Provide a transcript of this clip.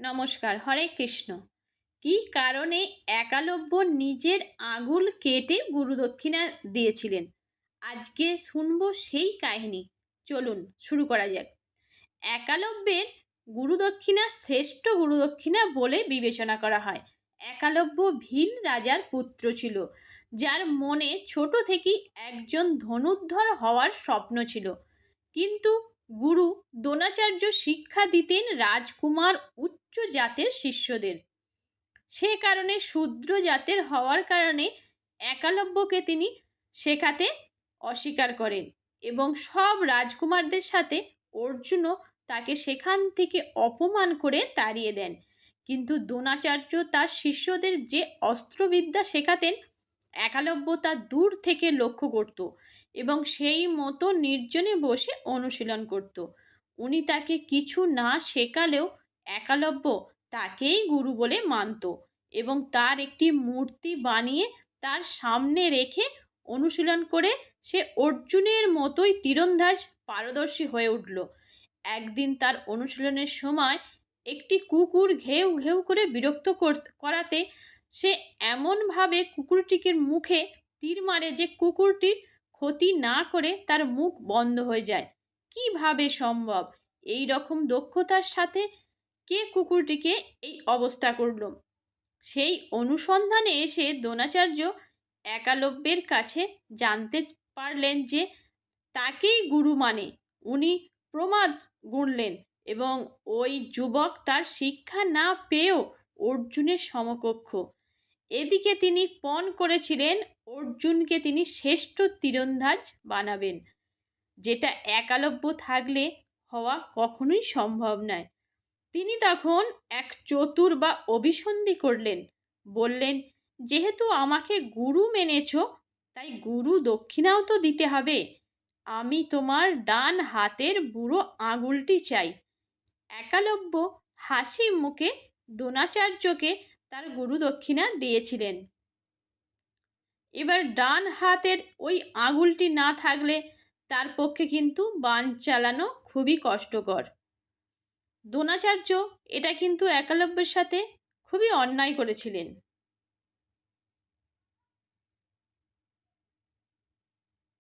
নমস্কার, হরে কৃষ্ণ। কি কারণে একালব্য নিজের আঙুল কেটে গুরুদক্ষিণা দিয়েছিলেন? আজকে শুনব সেই কাহিনী। চলুন, শুরু করা যাক। একালব্যের গুরুদক্ষিণা শ্রেষ্ঠ গুরুদক্ষিণা বলে বিবেচনা করা হয়। একালব্য ভীল রাজার পুত্র ছিল, যার মনে ছোট থেকেই একজন ধনুর্ধর হওয়ার স্বপ্ন ছিল। কিন্তু গুরু দ্রোণাচার্য শিক্ষা দিতেন রাজকুমার উচ্চ জাতের শিষ্যদের। সে কারণে শূদ্র জাতের হওয়ার কারণে একালব্যকে তিনি শেখাতে অস্বীকার করেন এবং সব রাজকুমারদের সাথে অর্জুনও তাকে সেখান থেকে অপমান করে তাড়িয়ে দেন। কিন্তু দ্রোণাচার্য তার শিষ্যদের যে অস্ত্রবিদ্যা শেখাতেন, একালব্য তা দূর থেকে লক্ষ্য করত এবং সেই মতো নির্জনে বসে অনুশীলন করত। উনি তাকে কিছু না শেখালেও একালব্য তাকেই গুরু বলে মানত এবং তার একটি মূর্তি বানিয়ে তার সামনে রেখে অনুশীলন করে সে অর্জুনের মতোই তীরন্দাজ পারদর্শী হয়ে উঠল। একদিন তার অনুশীলনের সময় একটি কুকুর ঘেউ ঘেউ করে বিরক্ত করাতে সে এমনভাবে কুকুরটিকে মুখে তীর মারে যে কুকুরটির ক্ষতি না করে তার মুখ বন্ধ হয়ে যায়। কীভাবে সম্ভব? এই রকম দক্ষতার সাথে কে কুকুরটিকে এই অবস্থা করল? সেই অনুসন্ধানে এসে দ্রোণাচার্য একালব্যের কাছে জানতে পারলেন যে তাকেই গুরু মানে। উনি প্রমাদ গুনলেন এবং ওই যুবক তার শিক্ষা না পেয়েও অর্জুনের সমকক্ষ। এদিকে তিনি পণ করেছিলেন, অর্জুনকে তিনি শ্রেষ্ঠ তীরন্দাজ বানাবেন। যেটা একালব্য থাকলে হওয়া কখনোই সম্ভব নয়। তিনি তখন এক চতুর বা অভিসন্ধি করলেন। বললেন, যেহেতু আমাকে গুরু মেনেছ, তাই গুরু দক্ষিণাও তো দিতে হবে। আমি তোমার ডান হাতের বুড়ো আঙুলটি চাই। একালব্য হাসি মুখে দ্রোণাচার্যকে তার গুরু দক্ষিণা দিয়েছিলেন। এবার ডান হাতের ওই আঙুলটি না থাকলে তার পক্ষে কিন্তু বান চালানো খুবই কষ্টকর। দ্রোণাচার্য এটা কিন্তু একালব্যের সাথে খুবই অন্যায় করেছিলেন।